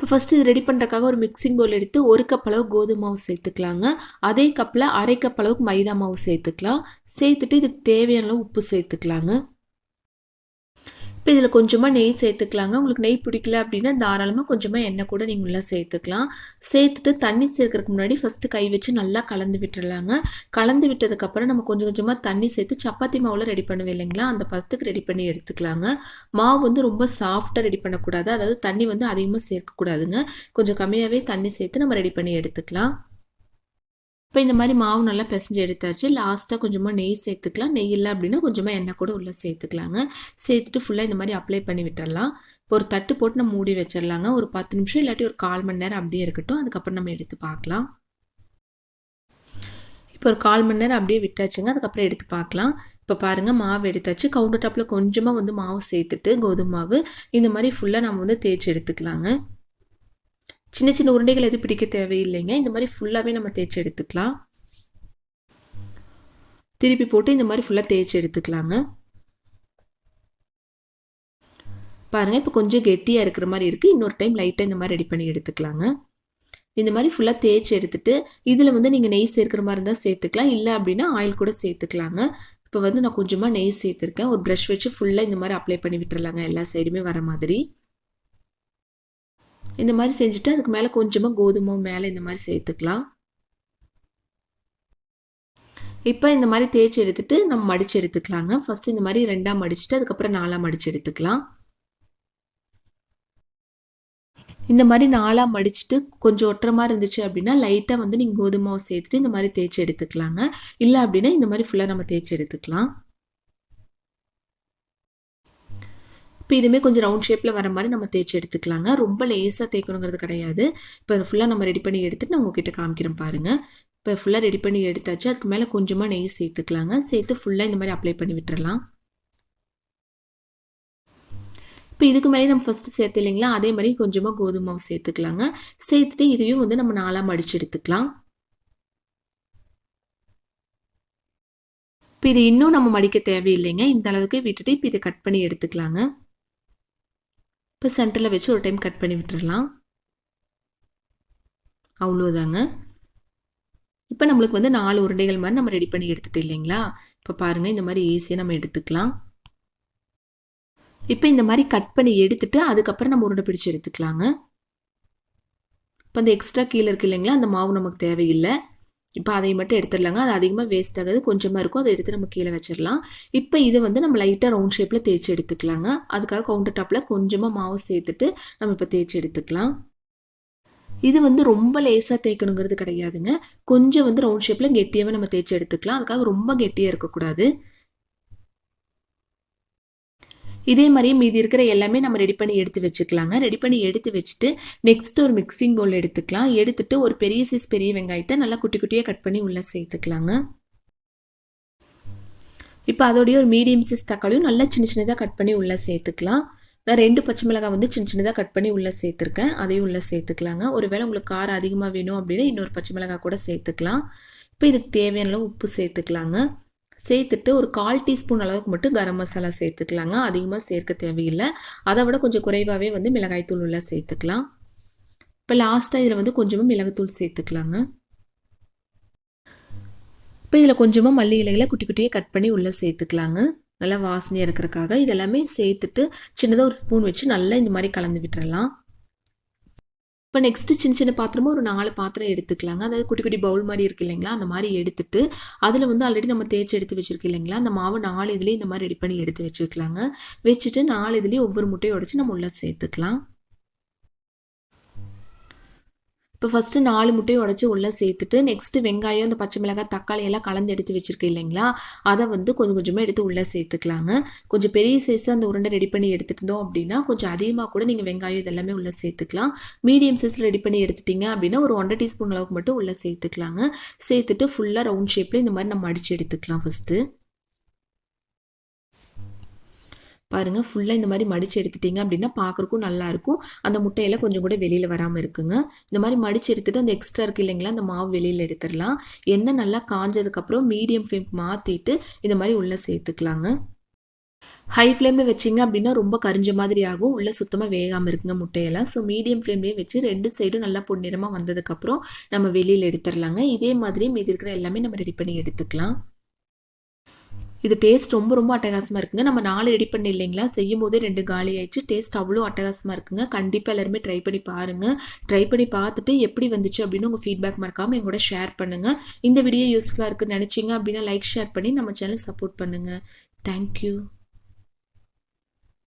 இப்போ ஃபஸ்ட்டு இது ரெடி பண்ணுறக்காக ஒரு மிக்சிங் பவுல் எடுத்து ஒரு கப் அளவு கோதுமை மாவு சேர்த்துக்கலாங்க. அதே கப்பில் அரை கப் அளவுக்கு மைதா மாவு சேர்த்துக்கலாம். சேர்த்துட்டு இதுக்கு தேவையான அளவு உப்பு சேர்த்துக்கலாங்க. இப்போ இதில் கொஞ்சமாக நெய் சேர்த்துக்கலாங்க. உங்களுக்கு நெய் பிடிக்கல அப்படின்னா தாராளமாக கொஞ்சமாக எண்ணெய் கூட நீங்கள் உள்ளே சேர்த்துக்கலாம். சேர்த்துட்டு தண்ணி சேர்க்கறதுக்கு முன்னாடி ஃபஸ்ட்டு கை வச்சு நல்லா கலந்து விட்டுறலாங்க. கலந்து விட்டதுக்கப்புறம் நம்ம கொஞ்சம் கொஞ்சமாக தண்ணி சேர்த்து சப்பாத்தி மாவில் ரெடி பண்ணுவேன் இல்லைங்களா? அந்த பதத்துக்கு ரெடி பண்ணி எடுத்துக்கலாங்க. மாவு வந்து ரொம்ப சாஃப்டாக ரெடி பண்ணக்கூடாது. அதாவது தண்ணி வந்து அதிகமாக சேர்க்கக்கூடாதுங்க. கொஞ்சம் கம்மியாகவே தண்ணி சேர்த்து நம்ம ரெடி பண்ணி எடுத்துக்கலாம். இப்போ இந்த மாதிரி மாவு நல்லா பிசைஞ்சு எடுத்தாச்சு. லாஸ்ட்டாக கொஞ்சமாக நெய் சேர்த்துக்கலாம். நெய் இல்லை அப்படின்னா கொஞ்சமாக எண்ணெய் கூட உள்ளே சேர்த்துக்கலாங்க. சேர்த்துட்டு ஃபுல்லாக இந்த மாதிரி அப்ளை பண்ணி விட்டுறலாம். இப்போ ஒரு தட்டு போட்டு நம்ம மூடி வச்சிடலாங்க ஒரு பத்து நிமிஷம் இல்லாட்டி ஒரு கால் மணி நேரம் அப்படியே இருக்கட்டும். அதுக்கப்புறம் நம்ம எடுத்து பார்க்கலாம். இப்போ ஒரு கால் மணி நேரம் அப்படியே விட்டாச்சுங்க. அதுக்கப்புறம் எடுத்து பார்க்கலாம். இப்போ பாருங்கள் மாவு எடுத்தாச்சு. கவுண்டர் டாப்பில் கொஞ்சமாக வந்து மாவு சேர்த்துட்டு கோதுமை மாவு இந்த மாதிரி ஃபுல்லாக நம்ம வந்து தேய்ச்சி எடுத்துக்கலாங்க. சின்ன சின்ன உருண்டைகள் எதுவும் பிடிக்க தேவையில்லைங்க. இந்த மாதிரி ஃபுல்லாகவே நம்ம தேய்ச்சி எடுத்துக்கலாம். திருப்பி போட்டு இந்த மாதிரி ஃபுல்லாக தேய்ச்சி எடுத்துக்கலாங்க. பாருங்கள் இப்போ கொஞ்சம் கெட்டியாக இருக்கிற மாதிரி இருக்குது இன்னொரு டைம் லைட்டாக இந்த மாதிரி ரெடி பண்ணி எடுத்துக்கலாங்க. இந்த மாதிரி ஃபுல்லாக தேய்ச்சி எடுத்துட்டு இதில் வந்து நீங்கள் நெய் சேர்க்குற மாதிரி இருந்தால் சேர்த்துக்கலாம். இல்லை அப்படின்னா ஆயில் கூட சேர்த்துக்கலாங்க. இப்போ வந்து நான் கொஞ்சமாக நெய் சேர்த்துருக்கேன். ஒரு ப்ரஷ் வச்சு ஃபுல்லாக இந்த மாதிரி அப்ளை பண்ணி விட்டுறலாங்க. எல்லா சைடுமே வர மாதிரி. இந்த மாதிரி செஞ்சுட்டு அதுக்கு மேலே கொஞ்சமாக கோதுமை மேலே இந்த மாதிரி சேர்த்துக்கலாம். இப்போ இந்த மாதிரி தேய்ச்சி எடுத்துட்டு நம்ம மடித்து எடுத்துக்கலாங்க. ஃபஸ்ட்டு இந்த மாதிரி ரெண்டாக மடிச்சுட்டு அதுக்கப்புறம் நாலாக மடித்து எடுத்துக்கலாம். இந்த மாதிரி நாலாக மடிச்சுட்டு கொஞ்சம் ஒட்டுற மாதிரி இருந்துச்சு அப்படின்னா லைட்டாக வந்து நீங்கள் கோதுமாவை சேர்த்துட்டு இந்த மாதிரி தேய்ச்சி எடுத்துக்கலாங்க. இல்லை அப்படின்னா இந்த மாதிரி ஃபுல்லாக நம்ம தேய்ச்சி எடுத்துக்கலாம். இப்போ இதுவுமே கொஞ்சம் ரவுண்ட் ஷேப்பில் வர மாதிரி நம்ம தேய்ச்சி எடுத்துக்கலாங்க. ரொம்ப லேஸாக தேய்க்கணுங்கிறது கிடையாது. இப்போ அதை ஃபுல்லாக நம்ம ரெடி பண்ணி எடுத்துட்டு நான் உங்ககிட்ட காமிக்கிறேன் பாருங்கள் இப்போ ஃபுல்லாக ரெடி பண்ணி எடுத்தாச்சு. அதுக்கு மேலே கொஞ்சமாக நெய் சேர்த்துக்கலாங்க. சேர்த்து ஃபுல்லாக இந்த மாதிரி அப்ளை பண்ணி விட்டுறலாம். இப்போ இதுக்கு மேலே நம்ம ஃபஸ்ட்டு சேர்த்து இல்லைங்களா? அதே மாதிரி கொஞ்சமாக கோதுமை மாவு சேர்த்துக்கலாங்க. சேர்த்துட்டு இதையும் வந்து நம்ம நாளாக மடித்து எடுத்துக்கலாம். இப்போ இது இன்னும் நம்ம மடிக்க தேவையில்லைங்க. இந்த அளவுக்கு விட்டுட்டு இப்போ இதை கட் பண்ணி எடுத்துக்கலாங்க. இப்போ சென்டரில் வச்சு ஒரு டைம் கட் பண்ணி விட்டுடலாம் அவ்வளோதாங்க இப்போ நம்மளுக்கு வந்து நாலு உருண்டைகள் மாதிரி நம்ம ரெடி பண்ணி எடுத்துகிட்டு இல்லைங்களா? இப்போ பாருங்கள் இந்த மாதிரி ஈஸியாக நம்ம எடுத்துக்கலாம். இப்போ இந்த மாதிரி கட் பண்ணி எடுத்துட்டு அதுக்கப்புறம் நம்ம உருண்டை பிடிச்சி எடுத்துக்கலாங்க. இப்போ அந்த எக்ஸ்ட்ரா கீழே இருக்கு இல்லைங்களா? அந்த மாவு நமக்கு தேவையில்லை. இப்போ அதை மட்டும் எடுத்துடலாங்க. அது அதிகமாக வேஸ்ட் ஆகாது. கொஞ்சமாக இருக்கும். அதை எடுத்து நம்ம கீழே வச்சிடலாம். இப்போ இதை வந்து நம்ம லைட்டாக ரவுண்ட் ஷேப்பில் தேய்ச்சி எடுத்துக்கலாங்க. அதுக்காக கவுண்டர் டாப்பில் கொஞ்சமாக மாவு சேர்த்துட்டு நம்ம இப்போ தேய்ச்சி எடுத்துக்கலாம். இது வந்து ரொம்ப லேசாக தேய்க்கணுங்கிறது கிடையாதுங்க. கொஞ்சம் வந்து ரவுண்ட் ஷேப்பில் கெட்டியாகவே நம்ம தேய்ச்சி எடுத்துக்கலாம். அதுக்காக ரொம்ப கெட்டியாக இருக்கக்கூடாது. இதே மாதிரியே மீதி இருக்கிற எல்லாமே நம்ம ரெடி பண்ணி எடுத்து வச்சுக்கலாங்க. ரெடி பண்ணி எடுத்து வச்சுட்டு நெக்ஸ்ட் ஒரு மிக்சிங் பவுல் எடுத்துக்கலாம். எடுத்துட்டு ஒரு பெரிய சைஸ் பெரிய வெங்காயத்தை நல்லா குட்டி குட்டியாக கட் பண்ணி உள்ளே சேர்த்துக்கலாங்க. இப்போ அதோடைய ஒரு மீடியம் சைஸ் தக்காளியும் நல்லா சின்ன சின்னதாக கட் பண்ணி உள்ளே சேர்த்துக்கலாம். நான் ரெண்டு பச்சை மிளகாய் வந்து சின்ன சின்னதாக கட் பண்ணி உள்ளே சேர்த்துருக்கேன். அதையும் உள்ளே சேர்த்துக்கலாங்க. ஒருவேளை உங்களுக்கு காரம் அதிகமாக வேணும் அப்படின்னா இன்னொரு பச்சை மிளகாய் கூட சேர்த்துக்கலாம். இப்போ இதுக்கு தேவையான உப்பு சேர்த்துக்கலாங்க. சேர்த்துட்டு ஒரு கால் டீஸ்பூன் அளவுக்கு மட்டும் கரம் மசாலா சேர்த்துக்கலாங்க. அதிகமாக சேர்க்க தேவையில்லை. அதை விட கொஞ்சம் குறைவாகவே வந்து மிளகாய்த்தூள் உள்ள சேர்த்துக்கலாம். இப்போ லாஸ்ட்டாக இதில் வந்து கொஞ்சமாக மிளகுத்தூள் சேர்த்துக்கலாங்க. இப்போ இதில் கொஞ்சமாக மல்லி இலைகளை குட்டி குட்டியாக கட் பண்ணி உள்ளே சேர்த்துக்கலாங்க. நல்லா வாசனையாக இருக்கிறக்காக இதெல்லாமே சேர்த்துட்டு சின்னதாக ஒரு ஸ்பூன் வச்சு நல்லா இந்த மாதிரி கலந்து விட்டுறலாம். இப்போ நெக்ஸ்ட்டு சின்ன சின்ன பாத்திரமும் ஒரு நாலு பாத்திரம் எடுத்துக்கலாங்க. அதாவது குட்டி குட்டி பவுல் மாதிரி இருக்கு இல்லைங்களா? அந்த மாதிரி எடுத்துட்டு அதில் வந்து ஆல்ரெடி நம்ம தேய்ச்சி எடுத்து வச்சிருக்கோம் இல்லைங்களா? அந்த மாவு நாலு இதுலேயும் இந்த மாதிரி ரெடி பண்ணி எடுத்து வச்சுக்கலாங்க வச்சுட்டு நாலு இதுலேயும் ஒவ்வொரு முட்டையை உடச்சி நம்ம உள்ளே சேர்த்துக்கலாம். இப்போ ஃபஸ்ட்டு நாலு முட்டையை உடச்சி உள்ளே சேர்த்துட்டு நெக்ஸ்ட்டு வெங்காயம் இந்த பச்சை மிளகாய் தக்காளி எல்லாம் கலந்து எடுத்து வச்சுருக்கேன் இல்லைங்களா? அதை வந்து கொஞ்சம் கொஞ்சமாக எடுத்து உள்ளே சேர்த்துக்கலாங்க. கொஞ்சம் பெரிய சைஸாக அந்த உருண்டை ரெடி பண்ணி எடுத்துட்டு இருந்தோம் அப்படின்னா கொஞ்சம் அதிகமாக கூட நீங்கள் வெங்காயம் இதெல்லாமே உள்ளே சேர்த்துக்கலாம். மீடியம் சைஸில் ரெடி பண்ணி எடுத்துட்டீங்க அப்படின்னா ஒரு ஒன்றரை டீஸ்பூன் அளவுக்கு மட்டும் உள்ளே சேர்த்துக்கலாங்க. சேர்த்துட்டு ஃபுல்லாக ரவுண்ட் ஷேப்பில் இந்த மாதிரி நம்ம அடித்து எடுத்துக்கலாம் ஃபஸ்ட்டு பாருங்கள் ஃபுல்லாக இந்த மாதிரி மடித்து எடுத்துட்டிங்க அப்படின்னா பார்க்குறக்கும் நல்லாயிருக்கும். அந்த முட்டையெல்லாம் கொஞ்சம் கூட வெளியில் வராமல் இருக்குங்க. இந்த மாதிரி மடித்து எடுத்துகிட்டு அந்த எக்ஸ்ட்ரா இருக்குது இல்லைங்களா அந்த மாவு வெளியில் எடுத்துடலாம். எண்ணெய் நல்லா காஞ்சதுக்கப்புறம் மீடியம் ஃப்ளேம் மாற்றிட்டு இந்த மாதிரி உள்ளே சேர்த்துக்கலாங்க. ஹை ஃப்ளேமில் வச்சிங்க அப்படின்னா ரொம்ப கரிஞ்ச மாதிரி ஆகும். உள்ளே சுத்தமாக வேகாமல் இருக்குங்க முட்டையெல்லாம். ஸோ மீடியம் ஃப்ளேம்லேயே வச்சு ரெண்டு சைடும் நல்லா பொன்னிறமாக வந்ததுக்கப்புறம் நம்ம வெளியில் எடுத்துடலாங்க. இதே மாதிரி மீதி இருக்கிற எல்லாமே நம்ம ரெடி பண்ணி எடுத்துக்கலாம். இது டேஸ்ட் ரொம்ப ரொம்ப அட்டகாசமாக இருக்குங்க. நம்ம நாலு ரெடி பண்ணி இல்லைங்களா? செய்யும் போதே ரெண்டு காலி ஆயிடுச்சு. டேஸ்ட் அவ்வளோ அட்டகாசமாக இருக்குங்க. கண்டிப்பாக எல்லாருமே ட்ரை பண்ணி பாருங்கள் ட்ரை பண்ணி பார்த்துட்டு எப்படி வந்துச்சு அப்படின்னு உங்கள் ஃபீட்பேக் மறக்காமல் எங்கூட ஷேர் பண்ணுங்கள் இந்த வீடியோ யூஸ்ஃபுல்லாக இருக்குன்னு நினச்சிங்க அப்படின்னா லைக் ஷேர் பண்ணி நம்ம சேனல் சப்போர்ட் பண்ணுங்கள் தேங்க்யூ